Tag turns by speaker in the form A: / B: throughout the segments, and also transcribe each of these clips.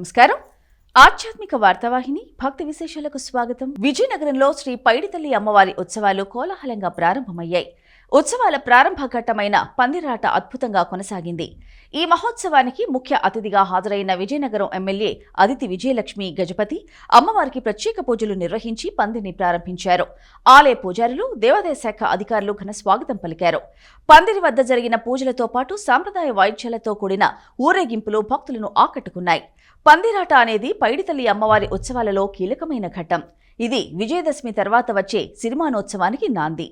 A: నమస్కారం. ఆధ్యాత్మిక వార్తావాహిని భక్తి విశేషాలకు స్వాగతం. విజయనగరంలో శ్రీ పైడితల్లి అమ్మవారి ఉత్సవాలు కోలాహలంగా ప్రారంభమయ్యాయి. ఉత్సవాల ప్రారంభ ఘట్టమైన పందిరాట అద్భుతంగా కొనసాగింది. ఈ మహోత్సవానికి ముఖ్య అతిథిగా హాజరైన విజయనగరం ఎమ్మెల్యే అదితి విజయలక్ష్మి గజపతి అమ్మవారికి ప్రత్యేక పూజలు నిర్వహించి పందిరిని ప్రారంభించారు. ఆలయ పూజారులు దేవాదాయ శాఖ అధికారులు ఘన స్వాగతం పలికారు. పందిరి వద్ద జరిగిన పూజలతో పాటు సాంప్రదాయ వాయిద్యాలతో కూడిన ఊరేగింపులు భక్తులను ఆకట్టుకున్నాయి. పందిరాట అనేది పైడితల్లి అమ్మవారి ఉత్సవాలలో కీలకమైన ఘట్టం. ఇది విజయదశమి తర్వాత వచ్చే సిరిమానోత్సవానికి నాంది.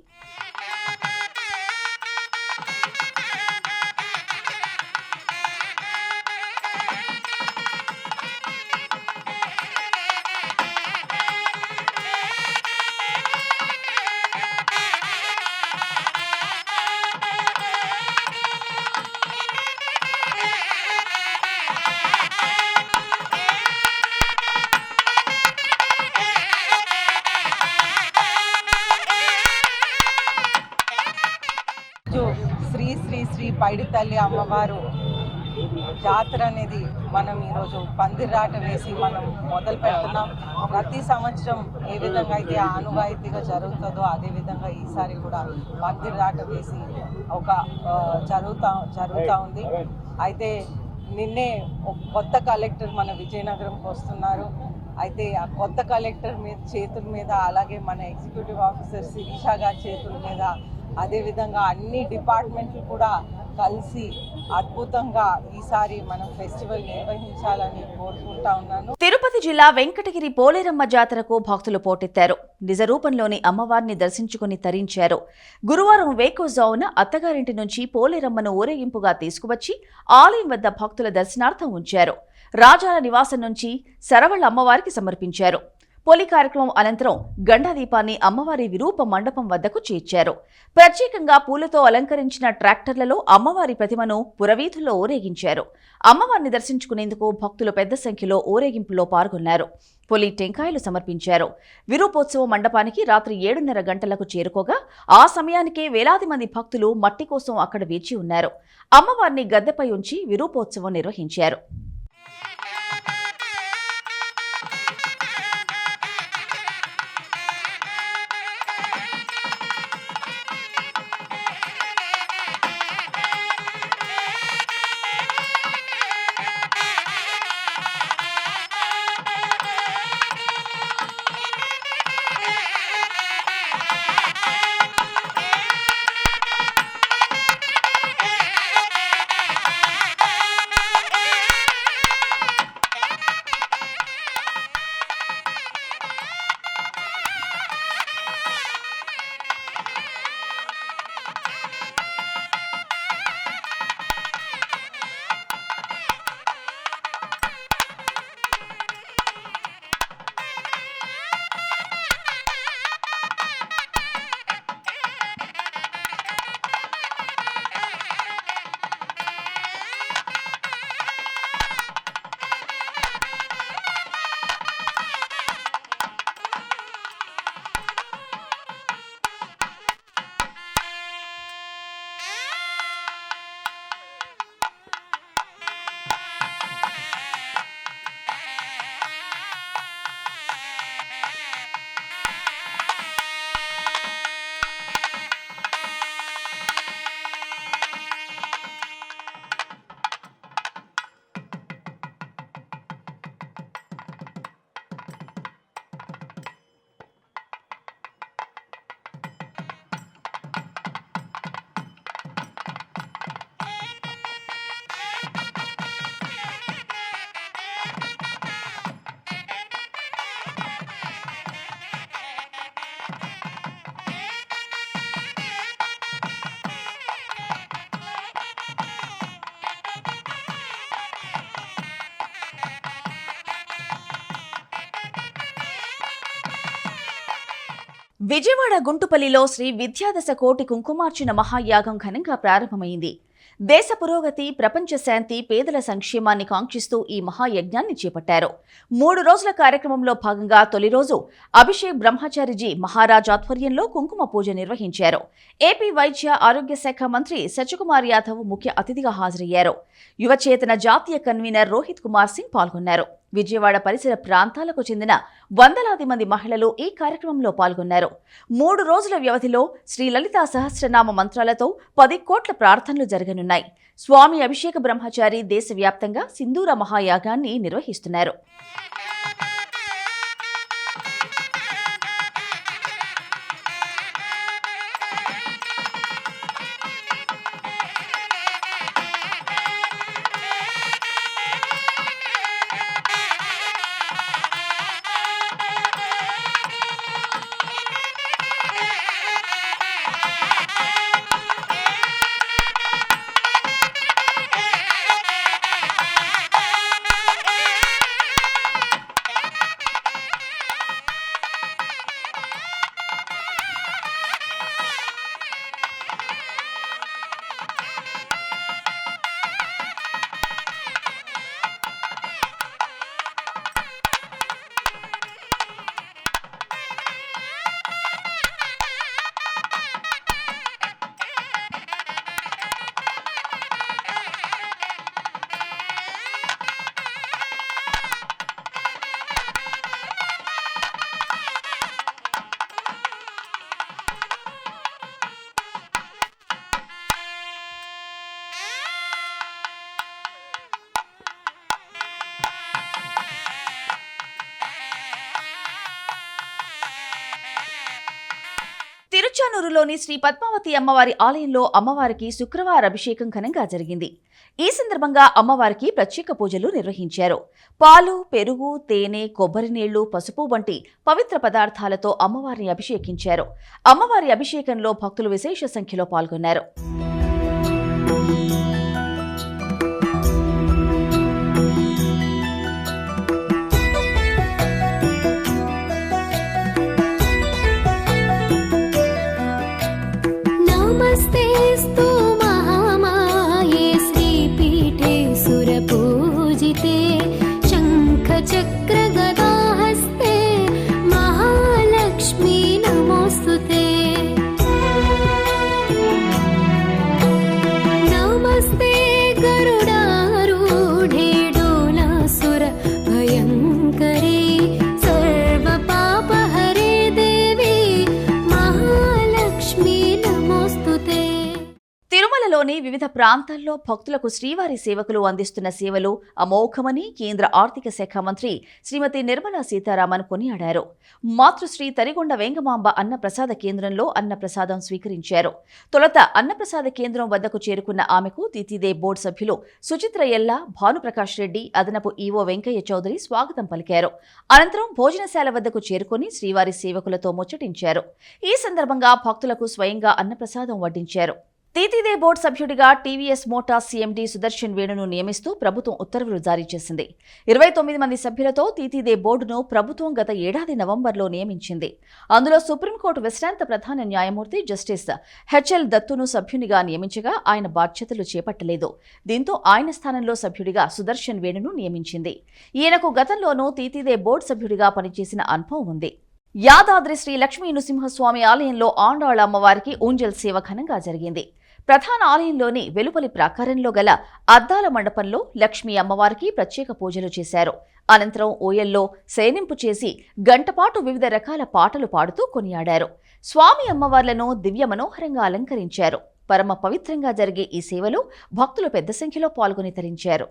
B: రోజు శ్రీ శ్రీ శ్రీ పైడితల్లి అమ్మవారు జాతర అనేది మనం ఈరోజు పందిరాట వేసి మనం మొదలు పెడుతున్నాం. ప్రతి సంవత్సరం ఏ విధంగా అయితే ఆనువాయితీగా జరుగుతుందో అదే విధంగా ఈసారి కూడా పందిరాట వేసి ఒక జరుగుతా జరుగుతూ ఉంది. అయితే నిన్నే కొత్త కలెక్టర్ మన విజయనగరంకి వస్తున్నారు. అయితే ఆ కొత్త కలెక్టర్ మీద చేతుల మీద అలాగే మన ఎగ్జిక్యూటివ్ ఆఫీసర్ శిరీష గారి చేతుల మీద అదేవిధంగా అన్ని డిపార్ట్మెంట్లు కూడా కలిసి అద్భుతంగా ఈసారి మనం ఫెస్టివల్ నిర్వహించాలని కోరుకుంటా ఉన్నాను.
A: తిరుపతి జిల్లా వెంకటగిరి పోలేరమ్మ జాతరకు భక్తులు పోటెత్తారు. నిజరూపంలోని అమ్మవారిని దర్శించుకుని తరించారు. గురువారం వేకోజావున అత్తగారింటి నుంచి పోలేరమ్మను ఊరేగింపుగా తీసుకువచ్చి ఆలయం వద్ద భక్తుల దర్శనార్థం ఉంచారు. రాజాల నివాసం నుంచి సరవళ్ళ అమ్మవారికి సమర్పించారు. పొలి కార్యక్రమం అనంతరం గండాదీపాన్ని అమ్మవారి విరూప మండపం వద్దకు చేర్చారు. ప్రత్యేకంగా పూలతో అలంకరించిన ట్రాక్టర్లలో అమ్మవారి ప్రతిమను పురవీధుల్లో ఊరేగించారు. అమ్మవారిని దర్శించుకునేందుకు భక్తులు పెద్ద సంఖ్యలో ఊరేగింపులో పాల్గొన్నారు. పులి టెంకాయలు సమర్పించారు. విరూపోత్సవ మండపానికి రాత్రి ఏడున్నర గంటలకు చేరుకోగా ఆ సమయానికే వేలాది మంది భక్తులు మట్టి కోసం అక్కడ వేచి ఉన్నారు. అమ్మవారిని గద్దెపై ఉంచి విరూపోత్సవం నిర్వహించారు. విజయవాడ గుంటుపల్లిలో శ్రీ విద్యాదశ కోటి కుంకుమార్చన మహాయాగం ఘనంగా ప్రారంభమైంది. దేశ పురోగతి ప్రపంచ శాంతి పేదల సంక్షేమాన్ని కాంక్షిస్తూ ఈ మహాయజ్ఞాన్ని చేపట్టారు. మూడు రోజుల కార్యక్రమంలో భాగంగా తొలి రోజు అభిషేక్ బ్రహ్మచారిజీ మహారాజ్ ఆధ్వర్యంలో కుంకుమ పూజ నిర్వహించారు. ఏపీ వైద్య ఆరోగ్య శాఖ మంత్రి సత్యకుమార్ యాదవ్ ముఖ్య అతిథిగా హాజరయ్యారు. యువచేతన జాతీయ కన్వీనర్ రోహిత్ కుమార్ సింగ్ పాల్గొన్నారు. విజయవాడ పరిసర ప్రాంతాలకు చెందిన వందలాది మంది మహిళలు ఈ కార్యక్రమంలో పాల్గొన్నారు. మూడు రోజుల వ్యవధిలో శ్రీ లలితా సహస్రనామ మంత్రాలతో పది కోట్ల ప్రార్థనలు జరగనున్నాయి. స్వామి అభిషేక బ్రహ్మచారి దేశవ్యాప్తంగా సింధూర మహాయాగాన్ని నిర్వహిస్తున్నారు. తిరుచానూరులోని శ్రీ పద్మావతి అమ్మవారి ఆలయంలో అమ్మవారికి శుక్రవార అభిషేకం ఘనంగా జరిగింది. ఈ సందర్భంగా అమ్మవారికి ప్రత్యేక పూజలు నిర్వహించారు. పాలు పెరుగు తేనె కొబ్బరి నీళ్ళు పసుపు వంటి పవిత్ర పదార్థాలతో అమ్మవారిని అభిషేకించారు. అమ్మవారి అభిషేకంలో భక్తులు విశేష సంఖ్యలో పాల్గొన్నారు. తిరుమలలోని వివిధ ప్రాంతాల్లో భక్తులకు శ్రీవారి సేవకులు అందిస్తున్న సేవలు అమోఘమని కేంద్ర ఆర్థిక శాఖ మంత్రి శ్రీమతి నిర్మలా సీతారామన్ కొనియాడారు. మాతృశ్రీ తరిగొండ వేంగమాంబ అన్నప్రసాద కేంద్రంలో అన్నప్రసాదం స్వీకరించారు. తొలత అన్నప్రసాద కేంద్రం వద్దకు చేరుకున్న ఆమెకు తితిదే బోర్డు సభ్యులు సుచిత్ర ఎల్లా భానుప్రకాష్ రెడ్డి అదనపు ఈవో వెంకయ్య చౌదరి స్వాగతం పలికారు. అనంతరం భోజనశాల వద్దకు చేరుకుని శ్రీవారి సేవకులతో ముచ్చటించారు. ఈ సందర్భంగా భక్తులకు స్వయంగా అన్నప్రసాదం వడ్డించారు. తీతిదే బోర్డు సభ్యుడిగా టీవీఎస్ మోటార్ సీఎండీ సుదర్శన్ వేణును నియమిస్తూ ప్రభుత్వం ఉత్తర్వులు జారీ చేసింది. ఇరవై తొమ్మిది మంది సభ్యులతో తీతిదే బోర్డును ప్రభుత్వం గత ఏడాది నవంబర్లో నియమించింది. అందులో సుప్రీంకోర్టు విశ్రాంత ప్రధాన న్యాయమూర్తి జస్టిస్ హెచ్ఎల్ దత్తును సభ్యునిగా నియమించగా ఆయన బాధ్యతలు చేపట్టలేదు. దీంతో ఆయన స్థానంలో సభ్యుడిగా సుదర్శన్ వేణును నియమించింది. ఈయనకు గతంలోనూ తీతిదే బోర్డు సభ్యుడిగా పనిచేసిన అనుభవం ఉంది. యాదాద్రి శ్రీ లక్ష్మీ నృసింహస్వామి ఆలయంలో ఆండాళ అమ్మవారికి ఊంజల్ సేవ ఘనంగా జరిగింది. ప్రధాన ఆలయంలోని వెలుపలి ప్రాకారంలో గల అద్దాల మండపంలో లక్ష్మీ అమ్మవారికి ప్రత్యేక పూజలు చేశారు. అనంతరం ఓయల్లో శయనింపు చేసి గంటపాటు వివిధ రకాల పాటలు పాడుతూ కొనియాడారు. స్వామి అమ్మవార్లను దివ్య మనోహరంగా అలంకరించారు. పరమ పవిత్రంగా జరిగే ఈ సేవలో భక్తులు పెద్ద సంఖ్యలో పాల్గొని తరించారు.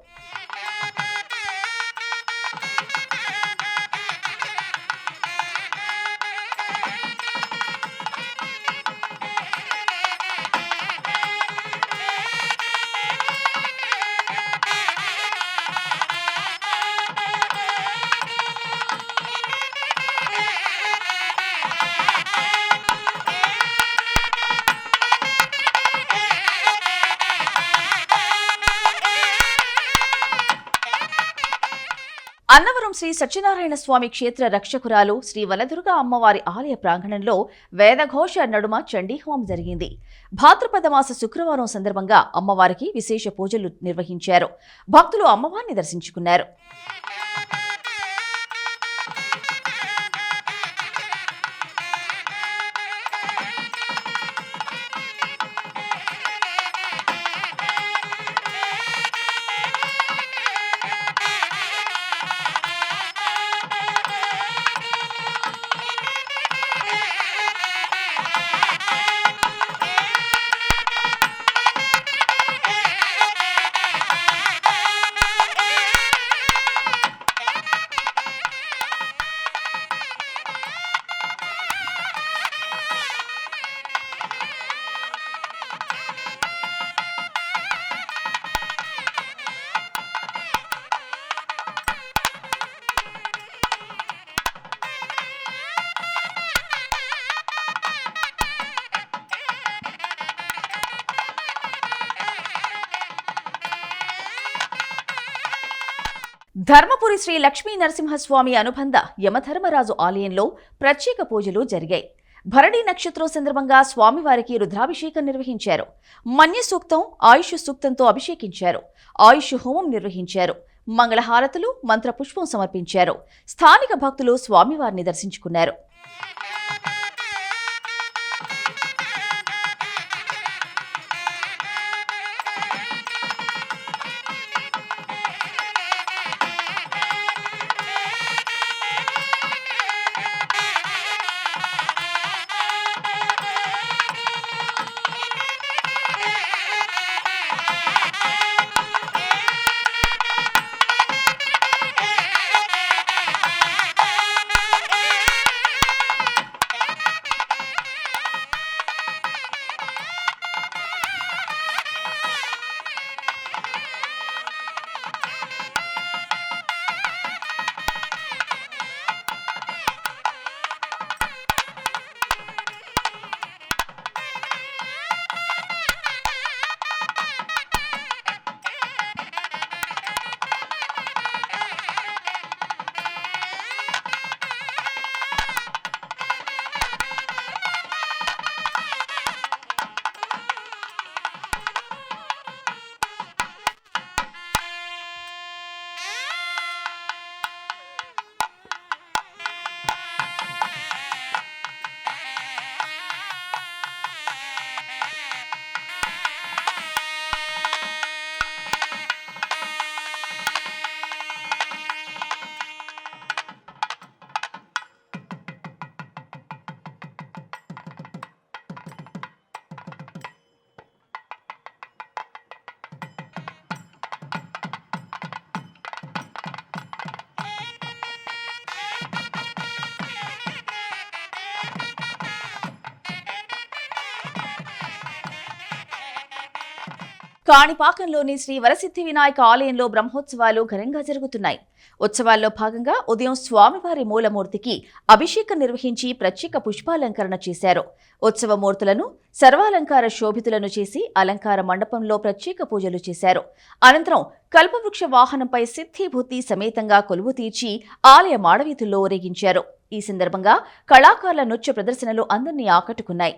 A: శనివారం శ్రీ సత్యనారాయణ స్వామి క్షేత్ర రక్షకురాలు శ్రీ వలదుర్గ అమ్మవారి ఆలయ ప్రాంగణంలో వేదఘోష నడుమ చండీహోమం జరిగింది. భాద్రపద మాస శుక్రవారం సందర్భంగా అమ్మవారికి విశేష పూజలు నిర్వహించారు. భక్తులు అమ్మవారిని దర్శించుకున్నారు. ధర్మపురి శ్రీ లక్ష్మీ నరసింహస్వామి అనుబంధ యమధర్మరాజు ఆలయంలో ప్రత్యేక పూజలు జరిగాయి. భరణి నక్షత్రం సందర్భంగా స్వామివారికి రుద్రాభిషేకం నిర్వహించారు. మన్య సూక్తం ఆయుష్ సూక్తంతో అభిషేకించారు. ఆయుష్ హోమం నిర్వహించారు. మంగళహారతులు మంత్రపుష్పం సమర్పించారు. స్థానిక భక్తులు స్వామివారిని దర్శించుకున్నారు. కాణిపాకంలోని శ్రీ వరసిద్ధి వినాయక ఆలయంలో బ్రహ్మోత్సవాలు ఘనంగా జరుగుతున్నాయి. ఉత్సవాల్లో భాగంగా ఉదయం స్వామివారి మూలమూర్తికి అభిషేకం నిర్వహించి ప్రత్యేక పుష్పాలంకరణ చేశారు. ఉత్సవ మూర్తులను సర్వాలంకార శోభితులను చేసి అలంకార మండపంలో ప్రత్యేక పూజలు చేశారు. అనంతరం కల్పవృక్ష వాహనంపై సిద్ధిభూతి సమేతంగా కొలువు తీర్చి ఆలయ మాడవీతుల్లో ఊరేగించారు. ఈ సందర్భంగా కళాకారుల నృత్య ప్రదర్శనలు అందరినీ ఆకట్టుకున్నాయి.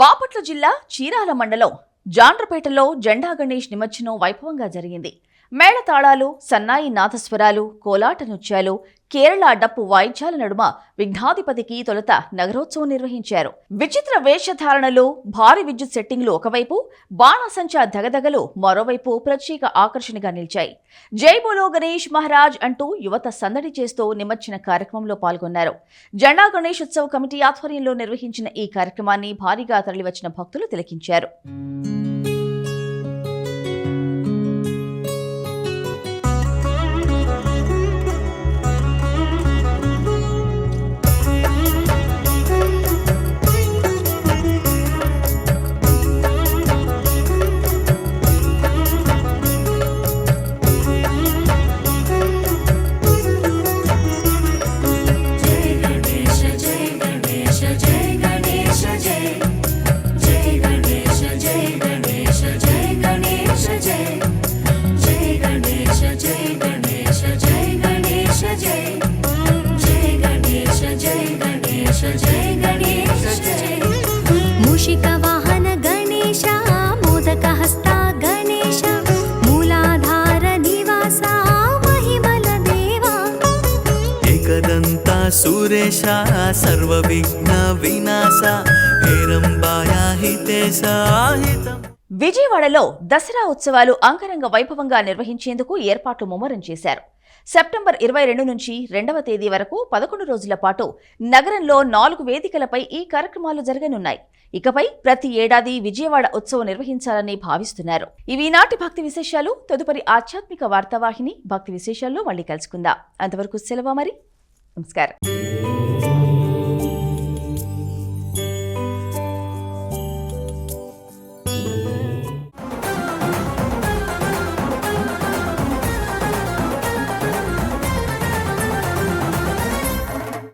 A: బాపట్ల జిల్లా చీరాల మండలం జాండ్రపేటలో జెండా గణేష్ నిమజ్జనం వైభవంగా జరిగింది. మేళతాళాలు సన్నాయి నాదస్వరాలు కోలాట నృత్యాలు కేరళ డప్పు వాయిద్యాల నడుమ విఘ్నాధిపతికి తొలుత నగరోత్సవం నిర్వహించారు. విచిత్ర వేషధారణలు భారీ విద్యుత్ సెట్టింగ్లు ఒకవైపు బాణసంచా దగదగలు మరోవైపు ప్రత్యేక ఆకర్షణగా నిలిచాయి. జై బోలో గణేష్ మహారాజ్ అంటూ యువత సందడి చేస్తూ నిమజ్జన కార్యక్రమంలో పాల్గొన్నారు. జెండా గణేష్ ఉత్సవ కమిటీ ఆధ్వర్యంలో నిర్వహించిన ఈ కార్యక్రమాన్ని భారీగా తరలివచ్చిన భక్తులు తిలకించారు. విజయవాడలో దసరా ఉత్సవాలు అంగరంగ వైభవంగా నిర్వహించేందుకు ఏర్పాట్లు ముమ్మరం చేశారు. సెప్టెంబర్ ఇరవై రెండు నుంచి రెండవ తేదీ వరకు పదకొండు రోజుల పాటు నగరంలో నాలుగు వేదికలపై ఈ కార్యక్రమాలు జరగనున్నాయి. ఇకపై ప్రతి ఏడాది విజయవాడ ఉత్సవం నిర్వహించాలని భావిస్తున్నారు. ఇవి నాటి భక్తి విశేషాలు. తదుపరి ఆధ్యాత్మిక వార్తావాహిని భక్తి విశేషాల్లో మళ్ళీ కలుసుకుందాం. అంతవరకు సెలవు మరి నమస్కారం.